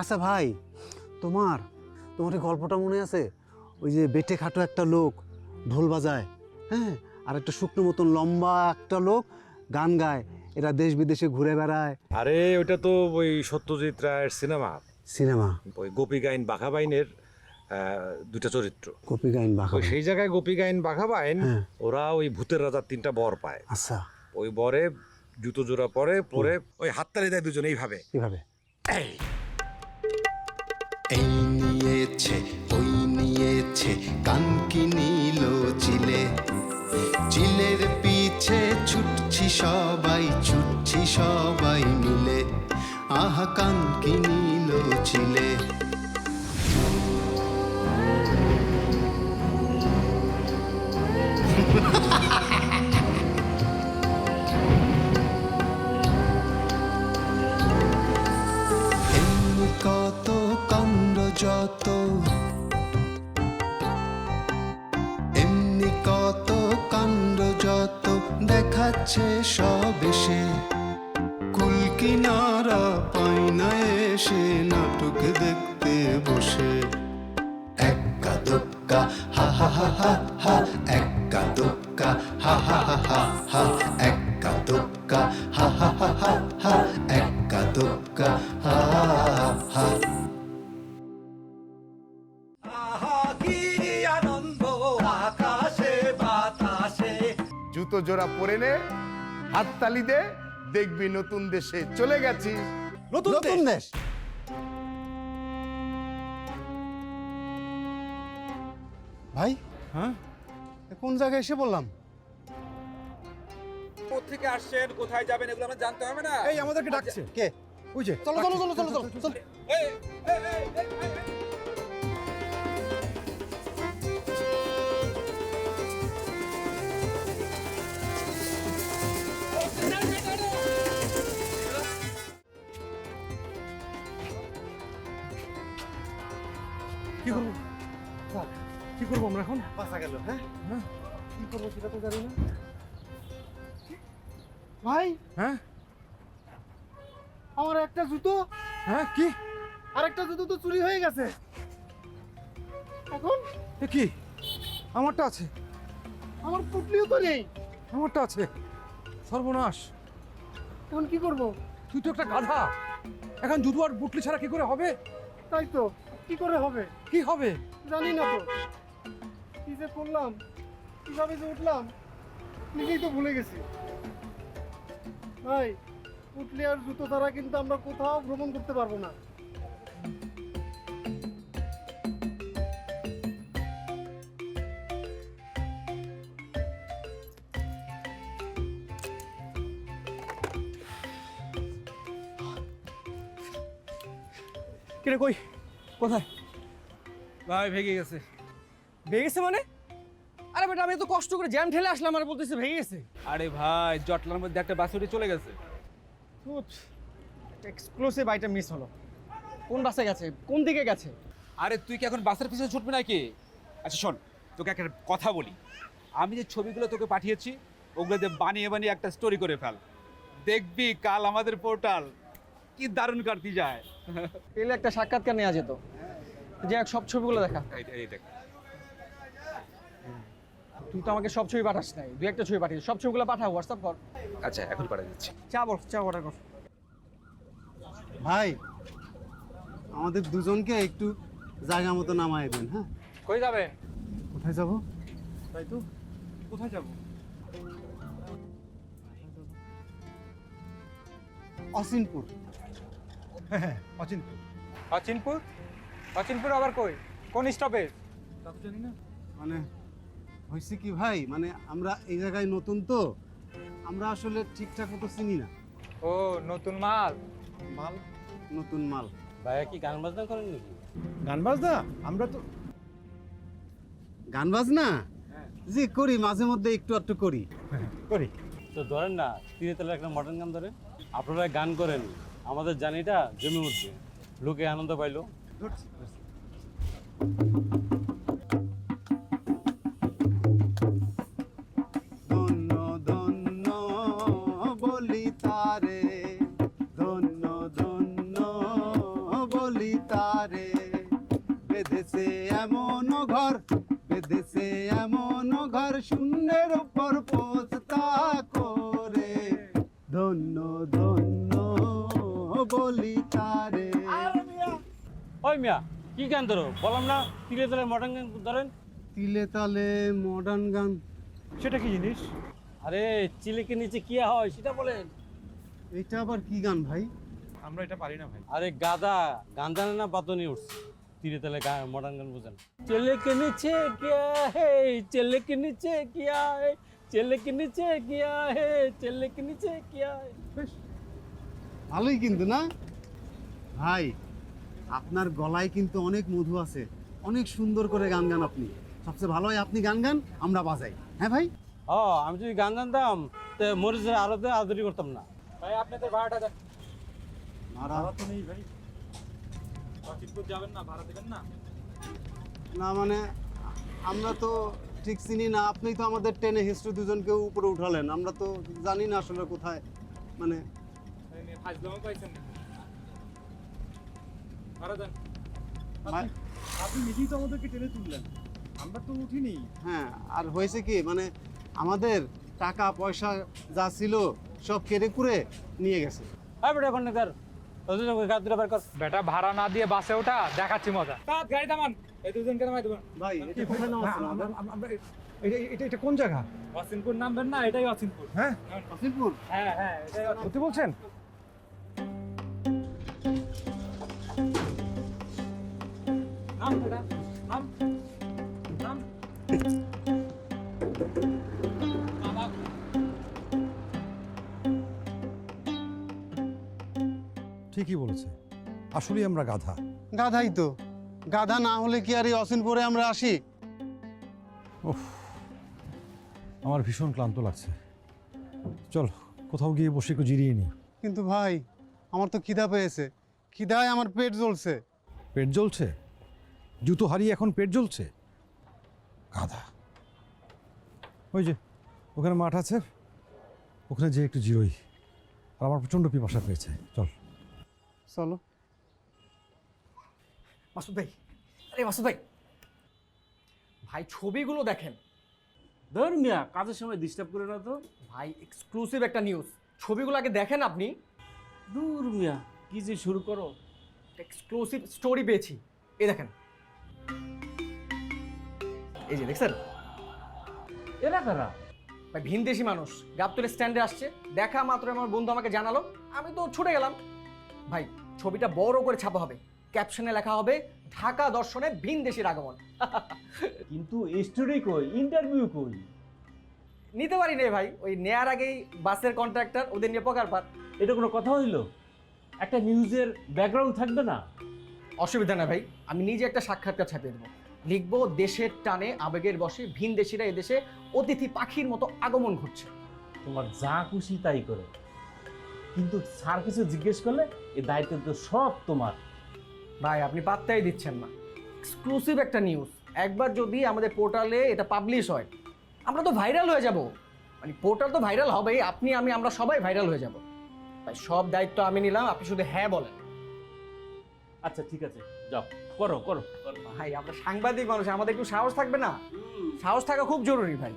আচ্ছা ভাই তোমার তোমার গল্পটা মনে আছে? ওই যে বেটে খাটো একটা লোক ঢোল বাজায় হ্যাঁ? আর একটা শুকনো মতন লম্বা একটা লোক গান গায় এরা দেশ বিদেশে ঘুরে বেড়ায়। আরে ওইটা তো ওই সত্যজিৎ রায়ের সিনেমা। সিনেমা? ওই গোপী গাইন বাঘা বাইনের দুটা চরিত্র। গোপী গাইন বাঘা সেই জায়গায় গোপী গাইন বাঘা বাইন ওরা ওই ভূতের রাজার তিনটা বর পায়। আচ্ছা। ওই বরে জুতো জোড়া পরে পরে ওই হাততালি দেয় দুজন এইভাবে। কীভাবে এই এই। নিয়েছে, ওই নিয়েছে, কান কি নিল চিলে। চিলের পিছে ছুটছি সবাই ছুটছি সবাই মিলে। আহা, কান কি নিল চিলে। এমনি দেখাচ্ছে সব এসে কুল কিনারা পাই না এসে নাটক দেখতে বসে একা দুপকা হা হা হা হা হা একা হা হা হা হা হা হা হা হা হা হা হা হা একা হা হা জোড়া পরে নে হাততালি দে দেখবি নতুন দেশে চলে গেছি নতুন দেশ। ভাই হ্যাঁ? কোন জায়গায় এসে বললাম থেকে আসছেন কোথায় যাবেন এগুলো আমরা জানতে হবে না। এই আমাদেরকে ডাকছে। কে? ওই যে চলো চলো চলো চলো চলো চলো। গেল হ্যাঁ? কি করব সেটা তো জানি না। ভাই হ্যাঁ? আমার একটা জুতো। হ্যাঁ কি? আর একটা জুতো তো চুরি হয়ে গেছে। এখন? এ কি? আমারটা আছে। আমার পুটলিও তো নেই। আমারটা আছে। সর্বনাশ। এখন কি করব? তুই তো একটা গাধা। এখন জুতো আর বুটলি ছাড়া কি করে হবে? তাই তো। কি করে হবে? কি হবে? জানি না তো। কি যে করলাম? কীভাবে যে উঠলাম? নিজেই তো ভুলে গেছি। ভাই পুটলি আর জুতো ছাড়া কিন্তু আমরা কোথাও ভ্রমণ করতে পারব না। কিরে কই? কোথায়? ভাই ভেঙে গেছে। ভেঙে গেছে মানে? আরে বেটা আমি তো কষ্ট করে জ্যাম ঠেলে আসলাম আর বলতেছে ভেঙে গেছে আরে ভাই জটলার মধ্যে একটা বাসুরি চলে গেছে। এক্সক্লুসিভ আইটেম মিস হলো। কোন বাসে গেছে? কোন দিকে গেছে? আরে তুই কি এখন বাসের পিছনে ছুটবি নাকি? আচ্ছা শোন তোকে একটা কথা বলি। আমি যে ছবিগুলো তোকে পাঠিয়েছি ওগুলো দিয়ে বানিয়ে বানিয়ে একটা স্টোরি করে ফেল। দেখবি কাল আমাদের পোর্টাল কি দারুণ কাটতি যায়। পেলে একটা সাক্ষাৎকার নেওয়া যেত। যে এক সব ছবিগুলো দেখা। এই দেখ। তুই তো আমাকে সব ছবি পাঠাস নাই। দুই একটা ছবি পাঠিয়ে সব ছবিগুলো পাঠা হোয়াটসঅ্যাপ কর। আচ্ছা এখন পাঠিয়ে দিচ্ছি। চা বল চা অর্ডার কর। ভাই আমাদের দুজনকে একটু জায়গা মতো নামায় দেন হ্যাঁ? কই যাবে? কোথায় যাব? তাই তো। কোথায় যাব? অসিনপুর অচিন্ত্য অচিনপুর। অচিনপুর? আবার কই? কোন স্টপেজ মানে হয়েছে কি ভাই? মানে আমরা এই জায়গায় নতুন তো আমরা আসলে ঠিকঠাক মতো চিনি না। ও নতুন মাল? মাল নতুন মাল। ভাইয়া কি গান বাজনা করেন নাকি? গান বাজনা? আমরা তো গান বাজনা? জি করি মাঝে মধ্যে একটু একটু করি। করি। তো ধরেন না তিনে তালে একটা মডার্ন গান ধরে আপনারা গান করেন আমাদের জানিটা জমে উঠবে লোকে আনন্দ পাইলো। ধন্য শূন্যের উপর পোস্তা করে। ধন্য ধন্য বলি তারে। ওই মিয়া কি গান ধরো? বললাম না তিলে তলে মডার্ন গান ধরেন। তিলে তালে মডার্ন গান। সেটা কি জিনিস? আরে চিলিকে নিচে কি হয় সেটা বলেন। এটা আবার কি গান ভাই? আমরা এটা পারি না ভাই। আরে গাদা গান জানে না বাতনি উঠছে। তিলে তলে মডার্ন গান বুঝেন। চেলে কে নিচে কিয়া হে চেলে কে নিচে কিয়া হে চেলে কে নিচে কিয়া হে চেলে কে নিচে কিয়া হে। ভালোই কিন্তু না? ভাই আপনার গলায় কিন্তু অনেক মধু আছে। অনেক সুন্দর করে গান গান আপনি। সবচেয়ে ভালো হয় আপনি গান গান আমরা বাজাই। হ্যাঁ ভাই? ও আমি যদি গান গানতাম তো মরিচের আলোতে আদরি করতাম না। ভাই আপনাদের ভাড়াটা দেন। ভাড়া তো নেই ভাই। যাবেন না ভাড়া দেবেন না? না মানে আমরা তো ঠিক চিনি না আপনি তো আমাদের টেনে হিস্ট্রি দুজনকেও উপরে উঠালেন। আমরা তো জানি না আসলে কোথায় মানে ফাজলামও পাইছেন ভাড়া দেন। আপনি নিজেই তো আমাদেরকে টেনে তুললেন। আমরা তো উঠিনি। হ্যাঁ আর হয়েছে কি মানে আমাদের টাকা পয়সা যা ছিল সব কেড়ে কুড়ে নিয়ে গেছে। হ্যাঁ বেটা কন্ডাক্টর বেটা ভাড়া না দিয়ে বাসে ওঠা দেখাচ্ছি মজা। গাড়ি থামান এই দুজনকে নামাই দেবেন ভাই এটা কোথায় এটা এটা কোন জায়গা? অসিনপুর নামবেন না এটাই অসিনপুর। হ্যাঁ? অসিনপুর? হ্যাঁ হ্যাঁ এটাই সত্যি বলছেন? নাম বেটা। ঠিকই বলেছে। আসলেই আমরা গাধা। গাধাই তো। গাধা না হলে কি আর এই অসিনপুরে আমরা আসি? আমার ভীষণ ক্লান্ত লাগছে। চল কোথাও গিয়ে বসে একটু জিরিয়ে নি কিন্তু ভাই আমার তো খিদা পেয়েছে। খিদায় আমার পেট জ্বলছে। পেট জ্বলছে? জুতো হারিয়ে এখন পেট জ্বলছে? গাধা। ওই যে ওখানে মাঠ আছে। ওখানে যে একটু জিরোই। আর আমার প্রচণ্ড পিপাসা পেয়েছে। চল। চলো। মাসুদ ভাই আরে মাসুদ ভাই। ভাই ছবিগুলো দেখেন। ধর মিয়া কাজের সময় ডিস্টার্ব করে না তো? ভাই এক্সক্লুসিভ একটা নিউজ ছবিগুলো আগে দেখেন আপনি। দূর মিয়া কি যে শুরু করো? এক্সক্লুসিভ স্টোরি পেয়েছি। এই দেখেন। এই যে দেখছেন? এরা কারা? ভাই ভিনদেশি মানুষ। গাবতলে স্ট্যান্ডে আসছে। দেখা মাত্র আমার বন্ধু আমাকে জানালো। আমি তো ছুটে গেলাম। ভাই ছবিটা বড় করে ছাপা হবে। ক্যাপশনে লেখা হবে ঢাকা দর্শনে ভিনদেশির আগমন। কিন্তু স্টোরি কই ইন্টারভিউ কই? নিতে পারি নে ভাই ওই নেয়ার আগেই বাসের কন্ট্রাক্টর ওদের নিয়ে পকার পার এটা কোনো কথা হইল? একটা নিউজের ব্যাকগ্রাউন্ড থাকবে না? অসুবিধা না ভাই আমি নিজে একটা সাক্ষাৎকার ছাপিয়ে দেবো। লিখব দেশের টানে আবেগের বসে ভিনদেশিরা এদেশে অতিথি পাখির মতো আগমন ঘটছে। তোমার যা খুশি তাই করো। কিন্তু স্যার কিছু জিজ্ঞেস করলে? এই দায়িত্ব তো সব তোমার। ভাই আপনি পাত্তাই দিচ্ছেন না। এক্সক্লুসিভ একটা নিউজ একবার যদি আমাদের পোর্টালে এটা পাবলিশ হয় আমরা তো ভাইরাল হয়ে যাব। মানে পোর্টাল তো ভাইরাল হবেই আপনি আমি আমরা সবাই ভাইরাল হয়ে যাব। তাই সব দায়িত্ব আমি নিলাম আপনি শুধু হ্যাঁ বলেন। আচ্ছা ঠিক আছে যাও। করো করো। করো। ভাই আমরা সাংবাদিক মানুষ আমাদের একটু সাহস থাকবে না? সাহস থাকা খুব জরুরি ভাই।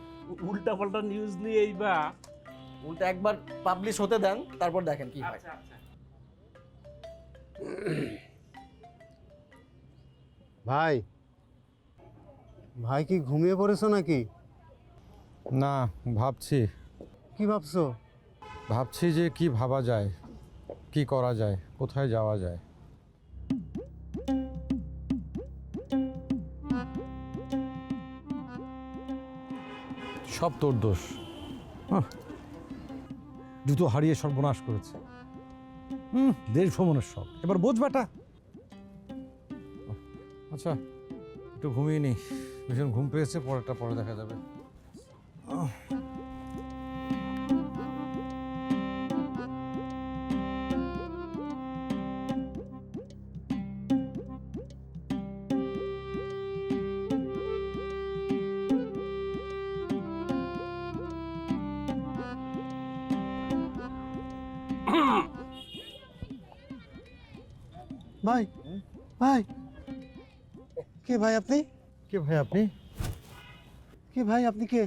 উল্টা পাল্টা নিউজ নিয়ে এইবা উল্টা একবার পাবলিশ হতে দেন তারপর দেখেন কি হয়। ভাই ভাই কি ঘুমিয়ে পড়েছো নাকি? না ভাবছি। কি ভাবছ? ভাবছি যে কি ভাবা যায় কি করা যায় কোথায় যাওয়া যায়। সব তোর দোষ। জুতো হারিয়ে সর্বনাশ করেছে। হুম দেশ ভ্রমণের শখ এবার বোঝ বেটা। আচ্ছা একটু ঘুমিয়ে নি। ভীষণ ঘুম পেয়েছে, পরেরটা পরে দেখা যাবে। কে ভাই আপনি? কে ভাই আপনি? কে ভাই আপনি কে?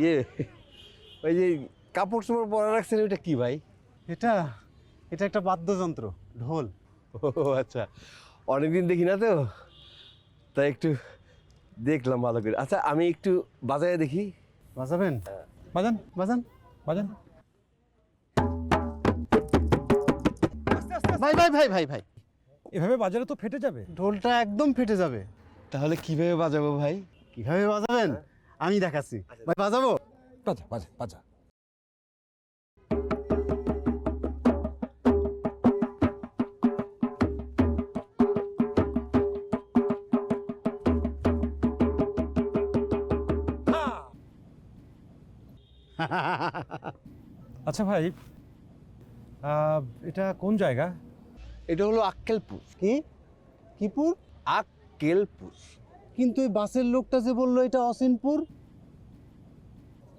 ইয়ে ওই যে কাপড় চোপড় পরা রাখছেন ওইটা কি ভাই? এটা এটা একটা বাদ্যযন্ত্র ঢোল। ও আচ্ছা। অনেকদিন দেখি না তো তাই একটু দেখলাম ভালো করে। আচ্ছা আমি একটু বাজারে দেখি। বাজাবেন? বাজান। বাজান? বাজান। ভাই ভাই ভাই ভাই ভাই। এভাবে বাজারে তো ফেটে যাবে। ঢোলটা একদম ফেটে যাবে। তাহলে কীভাবে বাজাবো ভাই? কীভাবে বাজাবেন? আমি দেখাচ্ছি। ভাই বাজাবো? বাজা বাজা বাজা। আচ্ছা ভাই এটা কোন জায়গা? এটা হলো আক্কেলপুর কি? কিপুর আক্কেলপুর কিন্তু ওই বাসের লোকটা যে বলল এটা অসিনপুর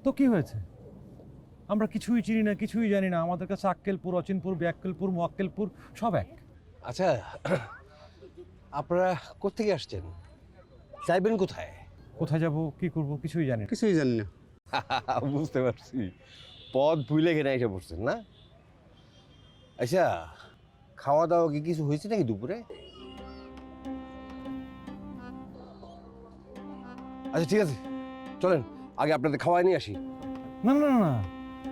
তো কি হয়েছে? আমরা কিছুই চিনি না কিছুই জানি না। আমাদের কাছে আক্কেলপুর অচিনপুর ব্যাক্কেলপুর মোয়াক্কেলপুর সব এক। আচ্ছা আপনারা কোথেকে আসছেন? যাইবেন কোথায়? কোথায় যাব কি করব কিছুই জানি না। কিছুই জানি না। বুঝতে পারছি। পথ ভুলে এখানে এসে পড়ছেন না? আচ্ছা খাওয়া দাওয়া কি কিছু হয়েছে নাকি দুপুরে? আচ্ছা ঠিক আছে। চলেন আগে আপনাদের খাওয়াই নিয়ে আসি। না না না না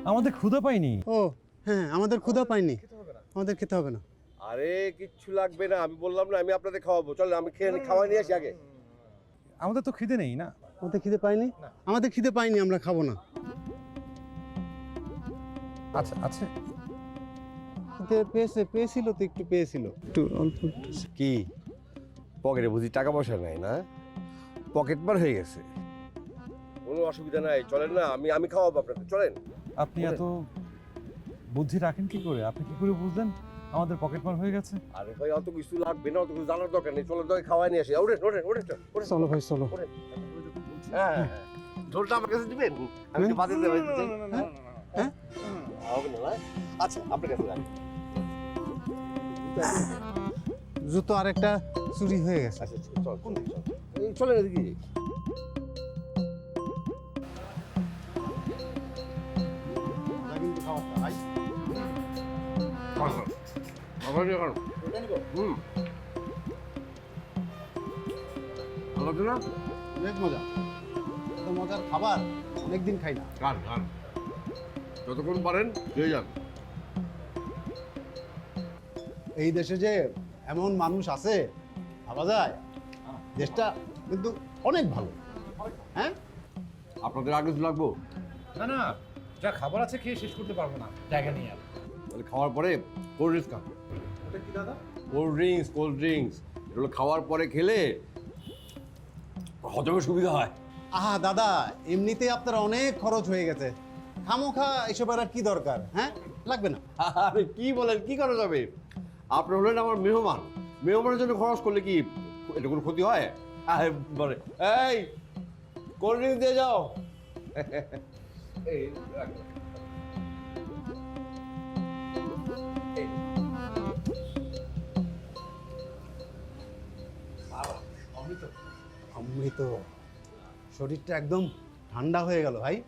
আমাদের ক্ষুধা পাইনি। ও হ্যাঁ আমাদের ক্ষুধা পাইনি। আমাদের খেতে হবে না। আরে কিচ্ছু লাগবে না আমি বললাম না আমি আপনাদের খাওয়াবো। চলেন আমি খেয়ে খাওয়াই নিয়ে আসি আগে। আমাদের তো খিদে নেই না? আমাদের খিদে পাইনি? আমাদের খিদে পাইনি আমরা খাব না। আচ্ছা আচ্ছা পেয়েছে পেয়েছিল তো একটু পেয়েছিল। একটু অল্প কি? পকেটে বুঝি টাকা পয়সা নাই না? পকেট মার হয়ে গেছে। কোনো অসুবিধা নাই চলেন না আমি আমি খাওয়াবো আপনাদের চলেন। আপনি এত বুদ্ধি রাখেন কি করে? আপনি কি করে বুঝলেন? আমাদের পকেট মার হয়ে গেছে। আরে ভাই অত কিছু লাগবে না অত কিছু জানার দরকার নেই চলেন তোকে খাওয়াই নিয়ে আসি। ওঠেন ওঠেন ওঠেন ওঠেন। চলো ভাই চলো। হ্যাঁ হ্যাঁ, হ্যাঁ। ঝোলটা আমার কাছে দিবেন? আমি একটু বাজে দেবো হ্যাঁ? হবে না না? আচ্ছা আপনার কাছে রাখি। জুতো আরেকটা চুরি হয়ে গেছে আচ্ছা আচ্ছা, চল এদিকে অনেক মজা মজার খাবার অনেকদিন খাই না গান গান যতক্ষণ পারেন হয়ে যান এই দেশে যে এমন মানুষ আছে ভাবা যায়? দেশটা কিন্তু অনেক ভালো। হ্যাঁ? আপনাদের আগে লাগবো? না না যা খাবার আছে খেয়ে শেষ করতে পারব না জায়গা নিয়ে আর। তাহলে খাওয়ার পরে কোল্ড ড্রিঙ্কস খান। ওটা কি দাদা? কোল্ড ড্রিঙ্কস কোল্ড ড্রিঙ্কস এগুলো খাওয়ার পরে খেলে হজমের সুবিধা হয়। আহা দাদা এমনিতেই আপনার অনেক খরচ হয়ে গেছে। খামোখা এসবের আর কি দরকার হ্যাঁ? লাগবে না। আরে কি বলেন কি করা যাবে? আপনি হলেন আমার মেহমান। মেহমানের জন্য খরচ করলে কি এটা কোনো ক্ষতি হয়? আরে বলে। এই কোল্ড ড্রিঙ্কস দিয়ে যাও। এই রাখ। অমৃত শরীরটা একদম ঠান্ডা হয়ে গেল ভাই।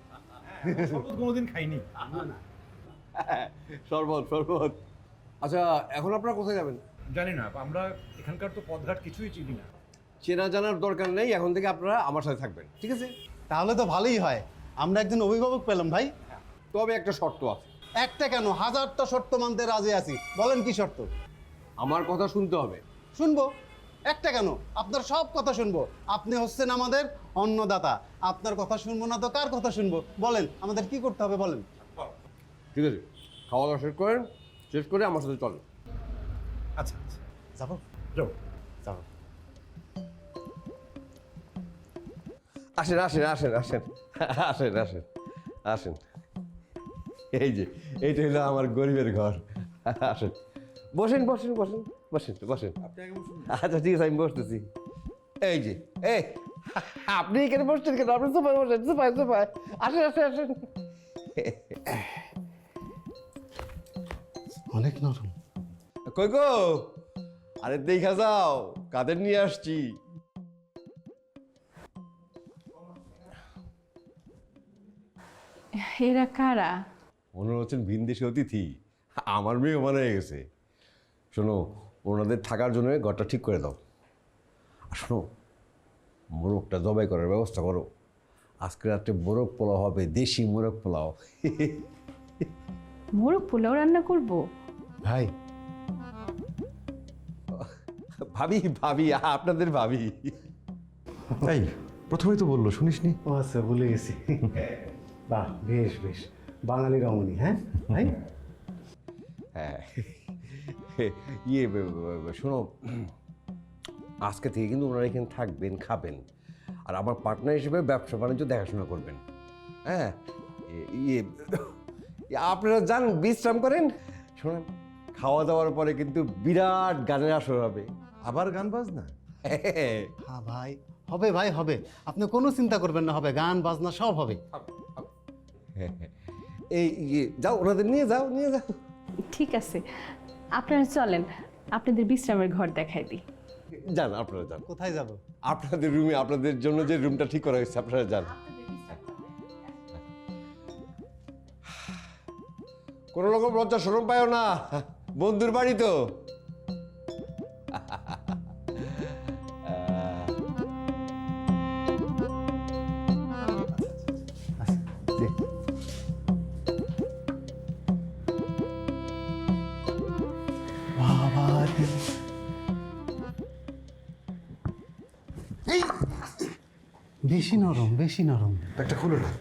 কোনোদিন খাইনি। শরবত শরবত। আচ্ছা এখন আপনারা কোথায় যাবেন? জানি না আমরা এখানকার তো পথঘাট কিছুই চিনি না। চেনা জানার দরকার নেই এখন থেকে আপনারা আমার সাথে থাকবেন ঠিক আছে? তাহলে তো ভালোই হয়। আমরা একজন অভিভাবক পেলাম ভাই। তবে একটা শর্ত আছে। একটা কেন? হাজারটা শর্ত মানতে রাজি আছি। বলেন কি শর্ত? আমার কথা শুনতে হবে। শুনব। একটা কেন? আপনার সব কথা শুনব। আপনি হচ্ছেন আমাদের অন্নদাতা। আপনার কথা শুনব না তো কার কথা শুনব? বলেন আমাদের কি করতে হবে বলেন। ঠিক আছে খাওয়া দাওয়া শেষ করেন। শেষ করে আমার সাথে চলেন আচ্ছা আচ্ছা। যাব? যাও। যাব। আসেন আসেন আসেন আসেন। আসেন আসেন আসেন। এই যে এইটা হলো আমার গরিবের ঘর। আসেন। বসেন বসেন বসেন বসেন বসেন। আচ্ছা ঠিক আছে আমি বসতেছি। এই যে এই আপনি এখানে বসছেন কেন? আপনি সোফায় বসেন সোফায় সোফায়। আসেন আসেন আসেন। অনেক নরম। কই গো? আরে দেখা যাও কাদের নিয়ে আসছি? এরা কারা? ওনারা হচ্ছেন ভিনদেশি অতিথি। আমার মেয়ে ওমান হয়ে গেছে। শোনো ওনাদের থাকার জন্য ঘরটা ঠিক করে দাও। আর শোনো মোরগটা জবাই করার ব্যবস্থা করো। আজকে রাত্রে মোরগ পোলাও হবে দেশি মোরগ পোলাও। মোরগ পোলাও রান্না করব? ভাই। ভাবি ভাবি আপনাদের ভাবি। তাই প্রথমেই তো বলল শুনিসনি? ও আচ্ছা ভুলে গেছি। বাহ বেশ বেশ। বাঙালি রমণী হ্যাঁ? ভাই? হ্যাঁ। ইয়ে শোনো আজকে থেকে কিন্তু ওনারা এখানে থাকবেন খাবেন। আর আমার পার্টনার হিসেবে ব্যবসা বাণিজ্য দেখাশোনা করবেন। হ্যাঁ? ইয়ে ইয়ে, আপনারা যান বিশ্রাম করেন। শোনেন। খাওয়া দাওয়ার পরে কিন্তু বিরাট গানের আসর হবে। আবার গান বাজনা? হ্যাঁ ভাই। হবে ভাই হবে। আপনি কোনো চিন্তা করবেন না হবে। গান বাজনা সব হবে। এই ইয়ে যাও ওনাদের নিয়ে যাও নিয়ে যাও। ঠিক আছে। আপনারা চলেন আপনাদের বিশ্রামের ঘর দেখাই দিই। যান আপনারা যান। কোথায় যাব? আপনাদের রুমে আপনাদের জন্য যে রুমটা ঠিক করা হয়েছে আপনারা যান। কোনো রকম লজ্জা সরম পায় না। বন্ধুর বাড়ি তো! বেশি নরম বেশি নরম একটা খুলে রাখ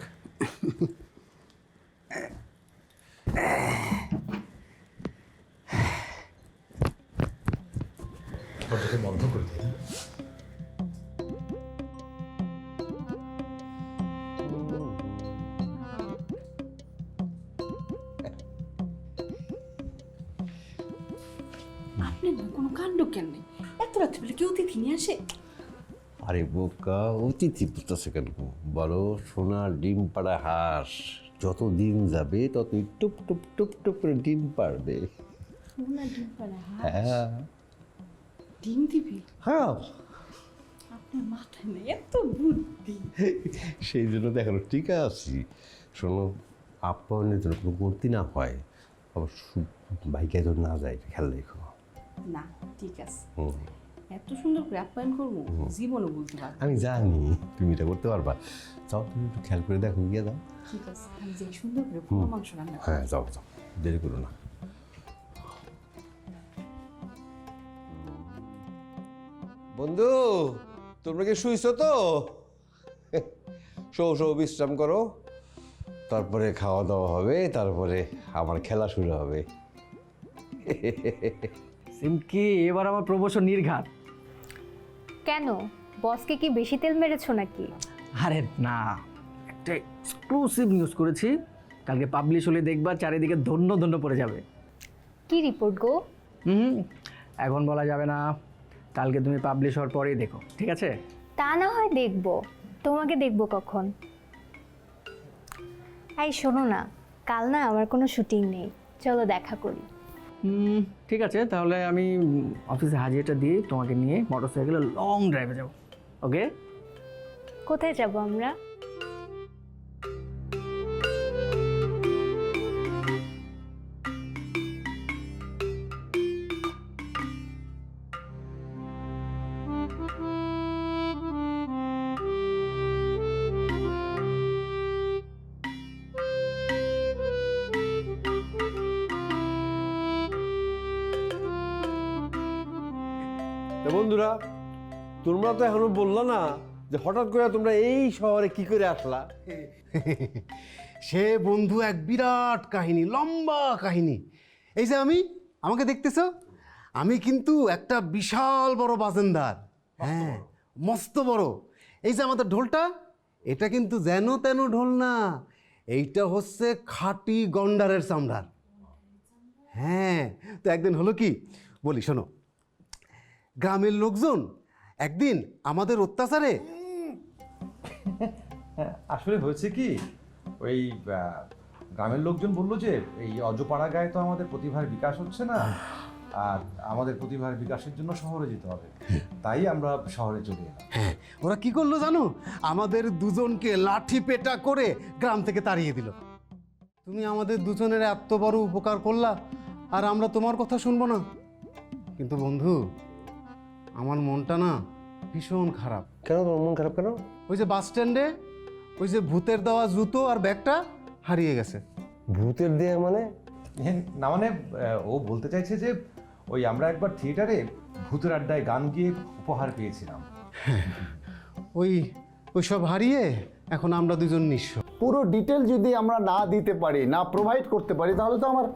বোকা অতিথি পুষতেছে কেন বলো সোনা ডিম পাড়া হাঁস। যত দিন যাবে ততই টুপ টুপ টুপ টুপ করে ডিম পারবে হ্যাঁ। ডিম দিবি? হ্যাঁ। আপনার মাথায় নেই এত বুদ্ধি। সেই জন্য দেখানো ঠিক আছি। শোনো আপ্যায়নের জন্য কোনো গন্তি না হয়। আবার বাইকে যেন না যায় খেয়াল রেখো। না ঠিক আছে। এত সুন্দর করে আপ্যায়ন করব জীবনও বলতে পারব আমি জানি তুমি এটা করতে পারবা। যাও তুমি একটু খেয়াল করে দেখো গিয়ে দাও। ঠিক আছে আমি যে সুন্দর করে পোড়া মাংস রান্না হ্যাঁ যাও যাও দেরি করো না। বন্ধু তোমরা কি শুইছো তো? শো শো বিশ্রাম করো। তারপরে খাওয়া দাওয়া হবে তারপরে আমার খেলা শুরু হবে। সিমকি এবার আমার প্রমোশন নির্ঘাত। কেন? বসকে কি বেশি তেল মেরেছো নাকি? আরে না একটা এক্সক্লুসিভ নিউজ করেছি। কালকে পাবলিশ হলে দেখবা চারিদিকে ধন্য ধন্য পড়ে যাবে। কি রিপোর্ট গো? হুম এখন বলা যাবে না। কালকে তুমি পাবলিশ হওয়ার পরেই দেখো ঠিক আছে? তা না হয় দেখব। তোমাকে দেখব কখন? এই শোনো না কাল না আমার কোনো শুটিং নেই। চলো দেখা করি। ঠিক আছে, তাহলে আমি অফিসে হাজিরাটা দিয়ে তোমাকে নিয়ে মোটরসাইকেলে লং ড্রাইভে যাব ওকে কোথায় যাব আমরা? তো এখনও বললা না যে হঠাৎ করে তোমরা এই শহরে কি করে আসলা? সে বন্ধু এক বিরাট কাহিনী লম্বা কাহিনী। এই যে আমি আমাকে দেখতেছো? আমি কিন্তু একটা বিশাল বড় বাজেন্দার হ্যাঁ মস্ত বড়। এই যে আমাদের ঢোলটা এটা কিন্তু যেন তেন ঢোল না এইটা হচ্ছে খাঁটি গন্ডারের চামড়ার। হ্যাঁ তো একদিন হলো কি? বলি শোনো গ্রামের লোকজন একদিন আমাদের অত্যাচারে। আসলে হয়েছে কি ওই গ্রামের লোকজন বলল যে এই অজপাড়া গায়ে তো আমাদের প্রতিভার বিকাশ হচ্ছে না আর আমাদের প্রতিভার বিকাশের জন্য শহরে যেতে হবে। তাই আমরা শহরে চলে এলাম। হ্যাঁ ওরা কি করল জানো? আমাদের দুজনকে লাঠি পেটা করে গ্রাম থেকে তাড়িয়ে দিল। তুমি আমাদের দুজনের এত বড় উপকার করলা আর আমরা তোমার কথা শুনব না। কিন্তু বন্ধু আমার মনটা না ভীষণ খারাপ। কেন তোমার মন খারাপ কেন? ওই যে বাস স্ট্যান্ডে ওই যে ভূতের দেওয়া জুতো আর ব্যাগটা হারিয়ে গেছে। ভূতের দেয়া মানে? না মানে ও বলতে চাইছে যে ওই আমরা একবার থিয়েটারে ভূতের আড্ডায় গান গিয়ে উপহার পেয়েছিলাম। ওই ওই সব হারিয়ে এখন আমরা দুজন নিঃস্ব। পুরো ডিটেল যদি আমরা না দিতে পারি না প্রোভাইড করতে পারি তাহলে তো আমার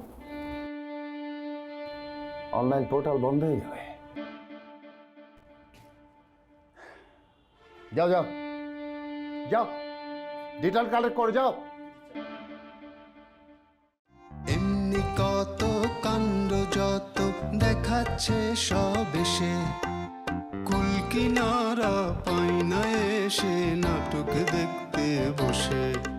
অনলাইন পোর্টাল বন্ধ হয়ে যাবে। যাও যাও। যাও। ডিটেল কালেক্ট করে যাও। এমনি কত কাণ্ড, যত দেখাচ্ছে সব এসে। কুল কিনারা না এসে, নাটক দেখতে বসে।